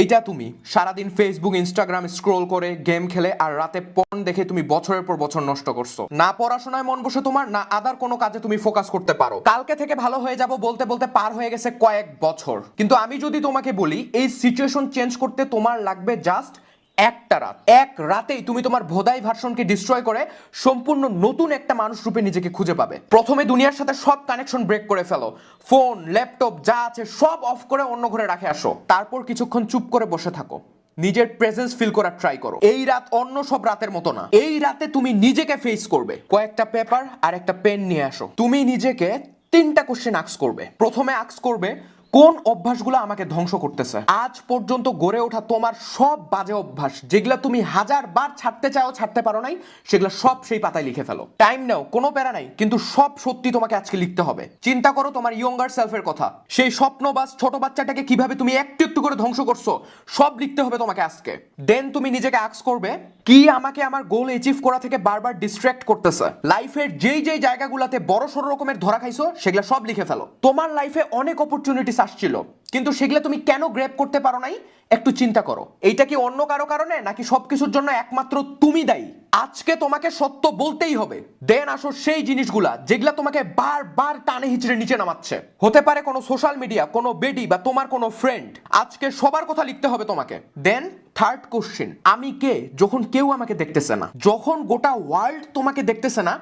এইটা তুমি সারাদিন ফেসবুক ইনস্টাগ্রাম স্ক্রোল করে গেম খেলে আর রাতে পণ দেখে তুমি বছরের পর বছর নষ্ট করছ। না পড়াশোনায় মন বসে তোমার, না আদার কোনো কাজে তুমি ফোকাস করতে পারো। কালকে থেকে ভালো হয়ে যাব বলতে বলতে পার হয়ে গেছে কয়েক বছর। কিন্তু আমি যদি তোমাকে বলি, এই সিচুয়েশন চেঞ্জ করতে তোমার লাগবে জাস্ট একটা রাত। এক রাতেই তুমি তোমার ভোদাই ভার্সনকে ডিস্ট্রয় করে সম্পূর্ণ নতুন একটা মানুষ রূপে নিজেকে খুঁজে পাবে। প্রথমে দুনিয়ার সাথে সব কানেকশন ব্রেক করে ফেলো। ফোন ল্যাপটপ যা আছে সব অফ করে অন্য ঘরে রাখে আসো। তারপর কিছুক্ষণ চুপ করে বসে থাকো। নিজের প্রেজেন্স ফিল করার ট্রাই করো। এই রাত অন্য সব রাতের মতো না। এই রাতে তুমি নিজেকে ফেস করবে। কয়েকটা পেপার আর একটা পেন নিয়ে আসো। তুমি নিজেকে তিনটা কোশ্চেন আক্স করবে। প্রথমে আক্স করবে কোন অভ্যাসগুলো আমাকে ধ্বংস করতেছে? আজ পর্যন্ত গড়ে ওঠা তোমার সব বাজে অভ্যাস, যেগুলো তুমি হাজার বার ছাড়তে চাও, ছাড়তে পারো নাই, সেগুলো সব সেই পাতায় লিখে ফেলো। টাইম নাও, কোনো প্যারা নাই, কিন্তু সব সত্যি তোমাকে আজকে লিখতে হবে। চিন্তা করো তোমার ইয়ঙ্গার সেলফের কথা। সেই স্বপ্নবাস ছোট বাচ্চাটাকে কীভাবে তুমি একটু একটু করে ধ্বংস করছ, সব লিখতে হবে তোমাকে আজকে। দেন তুমি নিজেকে আক্স করবে, কি আমাকে আমার গোল অ্যাচিভ করা থেকে বারবার ডিস্ট্র্যাক্ট করতেছে? লাইফের যেই যেই জায়গাগুলোতে বড় সড় রকমের ধরা খাইছো, সেগুলো সব লিখে ফেলো। তোমার লাইফে অনেক অপরচুনিটিস আসছিল। কিন্তু সেগুলো তুমি কেন গ্রেপ করতে পারো নাই? একটু চিন্তা করো। এইটা কি অন্য কারও কারণে, নাকি সবকিছুর জন্য একমাত্র তুমি দায়ী? আজকে তোমাকে সত্য বলতেই হবে। দেন আসো সেই জিনিসগুলা, যেগুলা তোমাকে বারবার টানে হিচড়ে নিচে নামাচ্ছে। হতে পারে কোনো সোশ্যাল মিডিয়া কোনো বেডি বা তোমার কোনো ফ্রেন্ড আজকে সবার কথা লিখতে হবে তোমাকে। দেন থার্ড কোশ্চেন আমি কে যখন কেউ আমাকে দেখতেছে না? যখন গোটা ওয়ার্ল্ড তোমাকে দেখতেছে না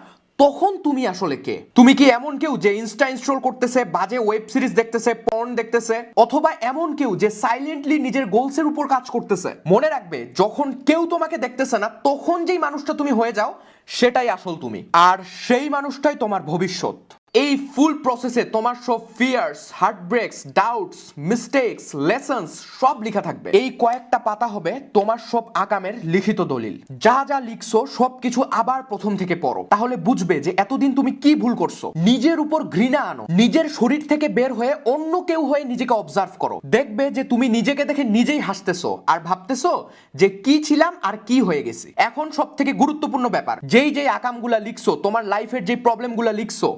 তখন তুমি আসলে কে? তুমি কি এমন কেউ যে ইনস্টা ইনস্টল করতেছে, বাজে ওয়েব সিরিজ দেখতেছে পর্ন দেখতেছে, অথবা এমন কেউ যে সাইলেন্টলি নিজের গোলসের উপর কাজ করতেছে? মনে রাখবে, যখন কেউ তোমাকে দেখতেছে না, তখন যেই মানুষটা তুমি হয়ে যাও, সেটাই আসল তুমি। আর সেই মানুষটাই তোমার ভবিষ্যৎ। এই ফুল প্রসেসে তোমার সব fears heartbreaks doubts mistakes lessons সব লেখা থাকবে। এই কয়েকটা পাতা হবে তোমার সব আকামের লিখিত দলিল। যা যা লিখছো সবকিছু আবার প্রথম থেকে পড়ো। তাহলে বুঝবে যে এতদিন তুমি কি ভুল করছ। নিজের উপর ঘৃণা আনো। নিজের শরীর থেকে বের হয়ে অন্য কেউ হয়ে নিজেকে অবজার্ভ করো। দেখবে যে তুমি নিজেকে দেখে নিজেই হাসতেছো আর ভাবতেছো যে কি ছিলাম আর কি হয়ে গেছি। এখন সব থেকে গুরুত্বপূর্ণ ব্যাপার। যেই যেই আকামগুলা লিখছো, তোমার লাইফের যে প্রবলেমগুলা লিখছো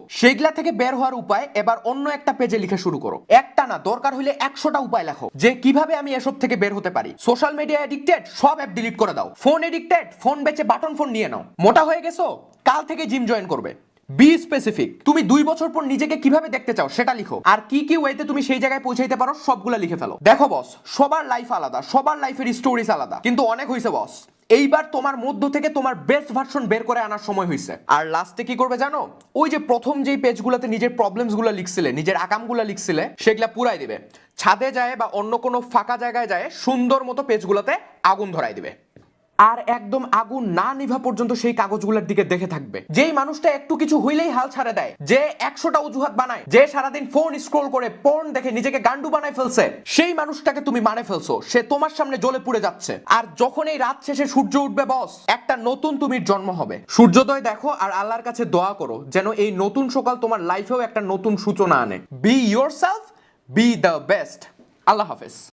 সেইগুলা থেকে বের হওয়ার উপায় এবার অন্য একটা পেজে লিখে শুরু করো। একটা না, দরকার হইলে একশোটা উপায় লেখো যে কীভাবে আমি এসব থেকে বের হতে পারি। সোশ্যাল মিডিয়া এডিক্টেড সব অ্যাপ ডিলিট করে দাও। ফোন এডিক্টেড ফোন বেচে বাটন ফোন নিয়ে নাও। মোটা হয়ে গেছো? কাল থেকে জিম জয়েন করবে। বি স্পেসিফিক তুমি দুই বছর পর নিজেকে কীভাবে দেখতে চাও সেটা লিখো। আর কি কি ওয়েতে তুমি সেই জায়গায় পৌঁছাইতে পারো সবগুলা লিখে ফেলো। দেখো বস সবার লাইফ আলাদা, সবার লাইফের স্টোরিজ আলাদা। কিন্তু অনেক হয়েছে বস এইবার তোমার মধ্য থেকে তোমার বেস্ট ভার্সন বের করে আনার সময় হয়েছে আর লাস্টে কি করবে জানো? ওই যে প্রথম যেই পেজগুলোতে নিজের প্রবলেমসগুলো লিখছিলে, নিজের আকামগুলো লিখছিলে, সেগুলা পুরাই দিবে। ছাদে যায় বা অন্য কোনো ফাঁকা জায়গায় যায়, সুন্দর মতো পেজগুলোতে আগুন ধরাই দিবে। আর একদম আগুন না নিভা পর্যন্ত সেই কাগজগুলোর দিকে দেখে থাকবে। যেই মানুষটা একটু কিছু হইলেই হাল ছাড়ে দেয়। যে একশোটা অজুহাত বানায়, যে সারাদিন ফোন স্ক্রোল করে পর্ন দেখে নিজেকে গান্ডু বানায় ফেলছে, সেই মানুষটাকে তুমি মানে ফেলছো। সে তোমার সামনে জ্বলে পুড়ে যাচ্ছে। আর যখন এই রাত শেষে সূর্য উঠবে বস একটা নতুন তুমির জন্ম হবে। সূর্যোদয় দেখো আর আল্লাহর কাছে দোয়া করো, যেন এই নতুন সকাল তোমার লাইফেও একটা নতুন সূচনা আনে। Be yourself be the best আল্লাহ হাফেজ।